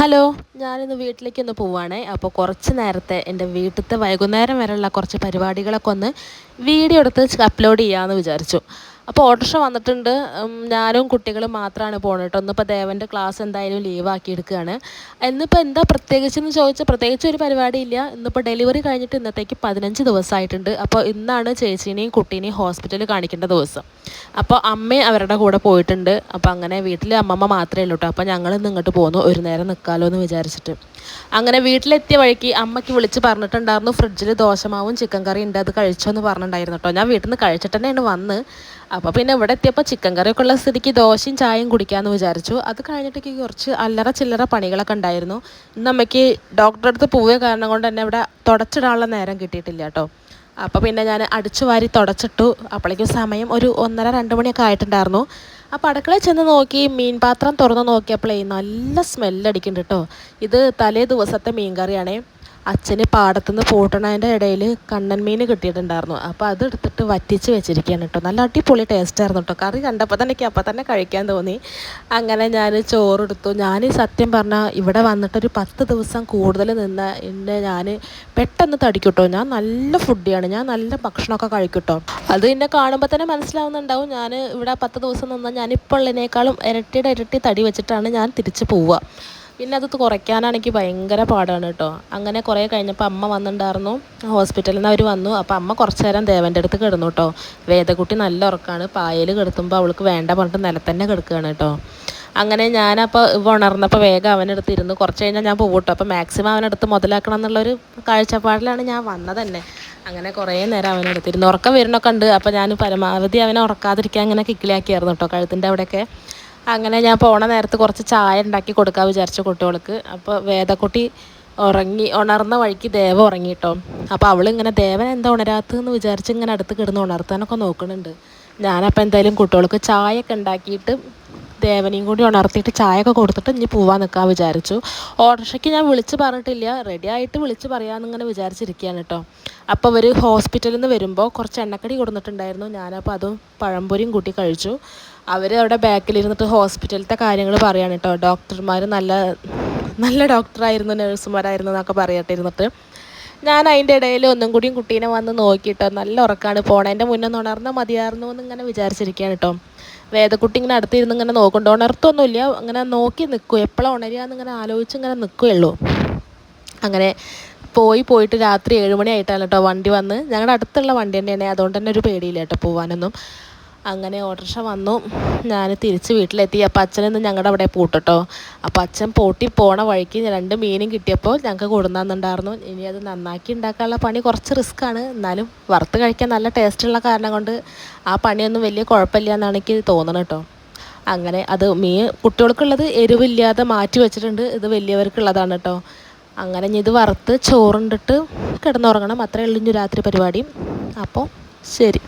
Hello. ഞാനിന്ന് വീട്ടിലേക്ക് ഒന്ന് പോവുകയാണേ അപ്പോൾ കുറച്ച് നേരത്തെ എന്റെ വീട്ടിലത്തെ വൈകുന്നേരം വരെയുള്ള കുറച്ച് പരിപാടികളൊക്കെ ഒന്ന് വീഡിയോ എടുത്ത് അപ്ലോഡ് ചെയ്യാമെന്ന് വിചാരിച്ചു. അപ്പോൾ ഓട്ടോറിക്ഷ വന്നിട്ടുണ്ട്. ഞാനും കുട്ടികളും മാത്രമാണ് പോകുന്നത് കേട്ടോ. ഒന്നിപ്പോൾ ദേവന്റെ ക്ലാസ് എന്തായാലും ലീവാക്കി എടുക്കുകയാണ് ഇന്നിപ്പോൾ എന്താ പ്രത്യേകിച്ചെന്ന് ചോദിച്ചാൽ പ്രത്യേകിച്ച് ഒരു പരിപാടിയില്ല ഇന്നിപ്പോൾ ഡെലിവറി കഴിഞ്ഞിട്ട് ഇന്നത്തേക്ക് പതിനഞ്ച് ദിവസമായിട്ടുണ്ട് അപ്പോൾ ഇന്നാണ് ചേച്ചീനെയും കുട്ടീനെയും ഹോസ്പിറ്റലിൽ കാണിക്കേണ്ട ദിവസം. അപ്പോൾ അമ്മയും അവരുടെ കൂടെ പോയിട്ടുണ്ട്. അപ്പോൾ അങ്ങനെ വീട്ടിലെ അമ്മമ്മ മാത്രമേ ഉള്ളൂ കേട്ടോ. അപ്പോൾ ഞങ്ങൾ ഇങ്ങോട്ട് പോകുന്നു ഒരു നേരം നിൽക്കാമല്ലോ എന്ന് വിചാരിച്ചിട്ട്. അങ്ങനെ വീട്ടിലെത്തിയ വഴിക്ക് അമ്മയ്ക്ക് വിളിച്ച് പറഞ്ഞിട്ടുണ്ടായിരുന്നു ഫ്രിഡ്ജിൽ ദോശമാവും ചിക്കൻ കറി ഉണ്ട് അത് കഴിച്ചോ എന്ന് പറഞ്ഞിട്ടുണ്ടായിരുന്നു കേട്ടോ. ഞാൻ വീട്ടിൽ നിന്ന് കഴിച്ചിട്ട് തന്നെയാണ് വന്ന്. അപ്പോൾ പിന്നെ ഇവിടെ എത്തിയപ്പോൾ ചിക്കൻ കറിയൊക്കെ ഉള്ള സ്ഥിതിക്ക് ദോശയും ചായയും കുടിക്കാമെന്ന് വിചാരിച്ചു. അത് കഴിഞ്ഞിട്ടേക്ക് കുറച്ച് അല്ലറ ചില്ലറ പണികളൊക്കെ ഉണ്ടായിരുന്നു. ഇന്ന് അമ്മയ്ക്ക് ഡോക്ടറെ അടുത്ത് പോയ കാരണം കൊണ്ട് തന്നെ ഇവിടെ തുടച്ചിടാനുള്ള നേരം കിട്ടിയിട്ടില്ല കേട്ടോ. അപ്പോൾ പിന്നെ ഞാൻ അടിച്ചു വാരി തുടച്ചിട്ടു. അപ്പോഴേക്കും സമയം ഒരു ഒന്നര രണ്ട് മണിയൊക്കെ ആയിട്ടുണ്ടായിരുന്നു. അപ്പോൾ അടുക്കളയിൽ ചെന്ന് നോക്കി മീൻ പാത്രം തുറന്ന് നോക്കിയപ്പോഴേ നല്ല സ്മെല്ലടിക്കുന്നുണ്ട് കേട്ടോ. ഇത് തലേ ദിവസത്തെ മീൻ കറിയാണേ. അച്ഛന് പാടത്തുനിന്ന് പൂട്ടണതിന്റെ ഇടയിൽ കണ്ണൻ മീൻ കിട്ടിയിട്ടുണ്ടായിരുന്നു. അപ്പോൾ അത് എടുത്തിട്ട് വറ്റിച്ച് വെച്ചിരിക്കുകയാണ് കേട്ടോ. നല്ല അടിപൊളി ടേസ്റ്റ് ആയിരുന്നു കേട്ടോ. കറി കണ്ടപ്പോൾ തന്നെ എനിക്ക് അപ്പം തന്നെ കഴിക്കാൻ തോന്നി. അങ്ങനെ ഞാൻ ചോറെടുത്തു. ഞാൻ സത്യം പറഞ്ഞാൽ ഇവിടെ വന്നിട്ടൊരു പത്ത് ദിവസം കൂടുതൽ നിന്ന് എന്നെ ഞാൻ പെട്ടെന്ന് തടിക്കൂട്ടോ ഞാൻ നല്ല ഫുഡിയാണ് ഞാൻ നല്ല ഭക്ഷണമൊക്കെ കഴിക്കൂട്ടോ അത് എന്നെ കാണുമ്പോൾ തന്നെ മനസ്സിലാവുന്നുണ്ടാവും. ഞാൻ ഇവിടെ പത്ത് ദിവസം നിന്നാൽ ഞാനിപ്പോൾ ഉള്ളതിനേക്കാളും ഇരട്ടിയുടെ ഇരട്ടി തടി വെച്ചിട്ടാണ് ഞാൻ തിരിച്ച് പോവുക. പിന്നെ അത് കുറയ്ക്കാനാണെങ്കിൽ ഭയങ്കര പാടാണ് കേട്ടോ. അങ്ങനെ കുറേ കഴിഞ്ഞപ്പോൾ അമ്മ വന്നിട്ടുണ്ടായിരുന്നു. ഹോസ്പിറ്റലിൽ നിന്ന് അവർ വന്നു. അപ്പോൾ അമ്മ കുറച്ച് നേരം ദേവന്റെ അടുത്ത് കിടന്നു കേട്ടോ. വേദകുട്ടി നല്ല ഉറക്കമാണ്. പായൽ കിടത്തുമ്പോൾ അവൾക്ക് വേണ്ട പറഞ്ഞിട്ട് നിലത്തന്നെ കിടക്കുകയാണ് കേട്ടോ. അങ്ങനെ ഞാനപ്പോൾ ഉണർന്നപ്പോൾ വേഗം അവനെടുത്ത് ഇരുന്ന്. കുറച്ച് കഴിഞ്ഞാൽ ഞാൻ പോകട്ടോ അപ്പോൾ മാക്സിമം അവനടുത്ത് മുതലാക്കണം എന്നുള്ളൊരു കാഴ്ചപ്പാടിലാണ് ഞാൻ വന്നത് തന്നെ. അങ്ങനെ കുറേ നേരം അവനടുത്തിരുന്ന് ഉറക്കം വരുന്നൊക്കെ ഉണ്ട്. അപ്പോൾ ഞാൻ പരമാവധി അവനെ ഉറക്കാതിരിക്കാൻ അങ്ങനെ കിക്കിളിയാക്കിയായിരുന്നു കേട്ടോ കഴുത്തിന്റെ അവിടെയൊക്കെ. അങ്ങനെ ഞാൻ പോണ നേരത്ത് കുറച്ച് ചായ ഉണ്ടാക്കി കൊടുക്കാൻ വിചാരിച്ചു കുട്ടികൾക്ക്. അപ്പോൾ വേദക്കുട്ടി ഉറങ്ങി ഉണർന്ന വഴിക്ക് ദേവ ഉറങ്ങിട്ടോ. അപ്പോൾ അവളിങ്ങനെ ദേവൻ എന്താ ഉണരാത്തതെന്ന് വിചാരിച്ച് ഇങ്ങനെ അടുത്ത് കിടന്ന് ഉണർത്താനൊക്കെ നോക്കുന്നുണ്ട്. ഞാനപ്പോൾ എന്തായാലും കുട്ടികൾക്ക് ചായയൊക്കെ ഉണ്ടാക്കിയിട്ട് ദേവനെയും കൂടി ഉണർത്തിയിട്ട് ചായയൊക്കെ കൊടുത്തിട്ട് ഇനി പോവാൻ നിൽക്കാൻ വിചാരിച്ചു. ഓട്ടോറിക്ഷയ്ക്ക് ഞാൻ വിളിച്ച് പറഞ്ഞിട്ടില്ല. റെഡി ആയിട്ട് വിളിച്ച് പറയാമെന്നിങ്ങനെ വിചാരിച്ചിരിക്കുകയാണ് കേട്ടോ അപ്പോൾ അവർ ഹോസ്പിറ്റലിൽ നിന്ന് വരുമ്പോൾ കുറച്ച് എണ്ണക്കടി കൊടുത്തിട്ടുണ്ടായിരുന്നു ഞാനപ്പോൾ അതും പഴംപൊരിയും കൂട്ടി കഴിച്ചു. അവർ അവിടെ ബാക്കിലിരുന്നിട്ട് ഹോസ്പിറ്റലിലത്തെ കാര്യങ്ങൾ പറയാണ് കേട്ടോ ഡോക്ടർമാർ നല്ല നല്ല ഡോക്ടറായിരുന്നു നഴ്സുമാരായിരുന്നു എന്നൊക്കെ പറയട്ടെ ഇരുന്നിട്ട്. ഞാൻ അതിന്റെ ഇടയിൽ ഒന്നും കൂടിയും കുട്ടീനെ വന്ന് നോക്കിയിട്ടോ നല്ല ഉറക്കാണ് പോണേന്റെ മുന്നേ ഉണർന്നാൽ മതിയായിരുന്നു എന്ന് ഇങ്ങനെ വിചാരിച്ചിരിക്കുകയാണ് കേട്ടോ. വേദക്കുട്ടി ഇങ്ങനെ അടുത്തിരുന്ന് ഇങ്ങനെ നോക്കുന്നുണ്ട്. ഉണർത്തൊന്നുമില്ല. അങ്ങനെ നോക്കി നിൽക്കും. എപ്പോഴാണ് ഉണരുക എന്നിങ്ങനെ ആലോചിച്ച് ഇങ്ങനെ നിൽക്കുകയുള്ളൂ അങ്ങനെ പോയി പോയിട്ട് രാത്രി ഏഴുമണി ആയിട്ടാണ് കേട്ടോ വണ്ടി വന്ന്. ഞങ്ങളുടെ അടുത്തുള്ള വണ്ടി തന്നെയാണ്. അതുകൊണ്ട് തന്നെ ഒരു പേടിയില്ല കേട്ടോ പോകാനൊന്നും അങ്ങനെ ഓട്ടോറിക്ഷ വന്നു. ഞാൻ തിരിച്ച് വീട്ടിലെത്തി. അപ്പോൾ അച്ഛനൊന്ന് ഞങ്ങളുടെ അവിടെ പൂട്ടോ അപ്പോൾ അച്ഛൻ പൂട്ടി പോണ വഴിക്ക് രണ്ട് മീനും കിട്ടിയപ്പോൾ ഞങ്ങൾക്ക് കൊടുന്നാന്നുണ്ടായിരുന്നു ഇനി അത് നന്നാക്കി ഉണ്ടാക്കാനുള്ള പണി കുറച്ച് റിസ്ക് ആണ്. എന്നാലും വറുത്ത് കഴിക്കാൻ നല്ല ടേസ്റ്റുള്ള കാരണം കൊണ്ട് ആ പണിയൊന്നും വലിയ കുഴപ്പമില്ല എന്നാണ് എനിക്ക് തോന്നുന്നത് കേട്ടോ അങ്ങനെ അത് മീൻ കുട്ടികൾക്കുള്ളത് എരിവില്ലാതെ മാറ്റി വെച്ചിട്ടുണ്ട്. ഇത് വലിയവർക്കുള്ളതാണ് കേട്ടോ അങ്ങനെ ഇത് വറുത്ത് ചോറുണ്ടിട്ട് കിടന്നുറങ്ങണം. അത്രയേ ഉള്ളൂ രാത്രി പരിപാടി. അപ്പോൾ ശരി.